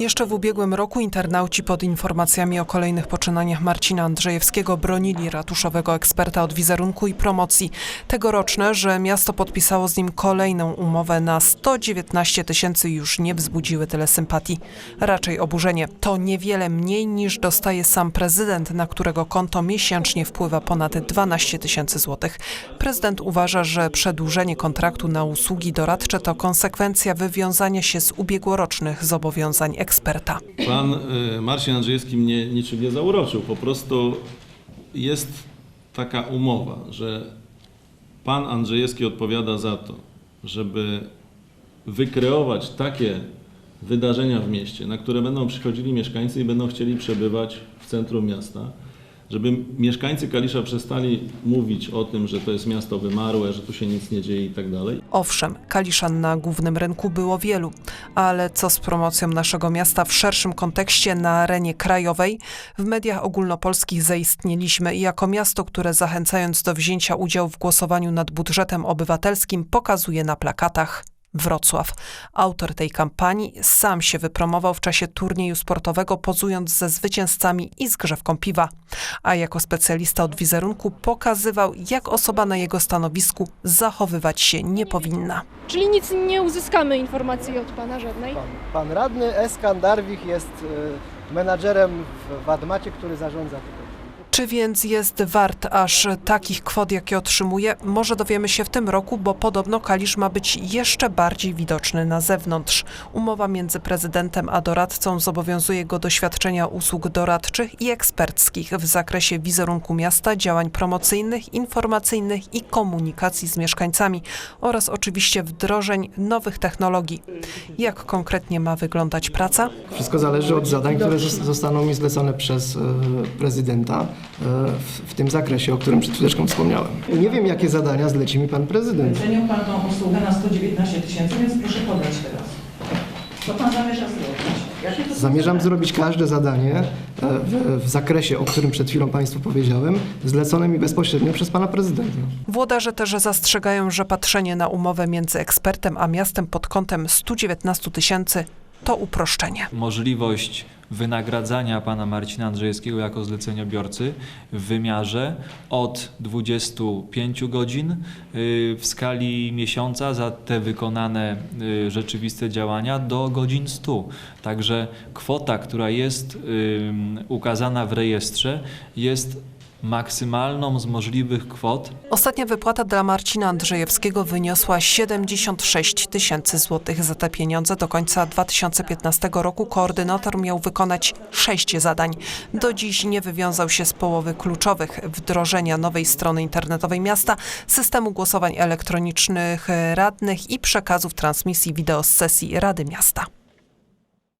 Jeszcze w ubiegłym roku internauci pod informacjami o kolejnych poczynaniach Marcina Andrzejewskiego bronili ratuszowego eksperta od wizerunku i promocji. Tegoroczne, że miasto podpisało z nim kolejną umowę na 119 tysięcy już nie wzbudziły tyle sympatii. Raczej oburzenie. To niewiele mniej niż dostaje sam prezydent, na którego konto miesięcznie wpływa ponad 12 tysięcy złotych. Prezydent uważa, że przedłużenie kontraktu na usługi doradcze to konsekwencja wywiązania się z ubiegłorocznych zobowiązań eksperta. Pan y, Marcin Andrzejewski mnie niczym nie zauroczył. Po prostu jest taka umowa, że pan Andrzejewski odpowiada za to, żeby wykreować takie wydarzenia w mieście, na które będą przychodzili mieszkańcy i będą chcieli przebywać w centrum miasta. Żeby mieszkańcy Kalisza przestali mówić o tym, że to jest miasto wymarłe, że tu się nic nie dzieje i tak dalej. Owszem, Kaliszan na głównym rynku było wielu, ale co z promocją naszego miasta w szerszym kontekście na arenie krajowej? W mediach ogólnopolskich zaistnieliśmy i jako miasto, które zachęcając do wzięcia udziału w głosowaniu nad budżetem obywatelskim pokazuje na plakatach Wrocław. Autor tej kampanii sam się wypromował w czasie turnieju sportowego, pozując ze zwycięzcami i zgrzewką piwa. A jako specjalista od wizerunku pokazywał, jak osoba na jego stanowisku zachowywać się nie powinna. Czyli nic nie uzyskamy informacji od pana żadnej. Pan, pan radny Eskan Darwich jest y, menadżerem w Wadmacie, który zarządza tutaj. Czy więc jest wart aż takich kwot, jakie otrzymuje? Może dowiemy się w tym roku, bo podobno Kalisz ma być jeszcze bardziej widoczny na zewnątrz. Umowa między prezydentem a doradcą zobowiązuje go do świadczenia usług doradczych i eksperckich w zakresie wizerunku miasta, działań promocyjnych, informacyjnych i komunikacji z mieszkańcami oraz oczywiście wdrożeń nowych technologii. Jak konkretnie ma wyglądać praca? Wszystko zależy od zadań, które zos- zostaną mi zlecone przez e, prezydenta w, w tym zakresie, o którym przed chwileczką wspomniałem. Nie wiem, jakie zadania zleci mi pan prezydent. Zlecił Pan tą usługę na 119 tysięcy, więc proszę podać teraz. Co Pan zamierza zrobić? Zamierzam zrobić każde zadanie e, w, w zakresie, o którym przed chwilą Państwu powiedziałem, zlecone mi bezpośrednio przez pana prezydenta. Włodarze też zastrzegają, że patrzenie na umowę między ekspertem a miastem pod kątem 119 tysięcy to uproszczenie. możliwość wynagradzania pana Marcina Andrzejewskiego jako zleceniobiorcy w wymiarze od 25 godzin y, w skali miesiąca za te wykonane y, rzeczywiste działania do godzin 100. Także kwota, która jest ukazana w rejestrze jest maksymalną z możliwych kwot Ostatnia wypłata dla Marcina Andrzejewskiego wyniosła 76 tysięcy złotych. Za te pieniądze do końca 2015 roku koordynator miał wykonać sześć zadań. Do dziś nie wywiązał się z połowy kluczowych wdrożenia nowej strony internetowej miasta, systemu głosowań elektronicznych radnych i przekazów transmisji wideo z sesji Rady Miasta.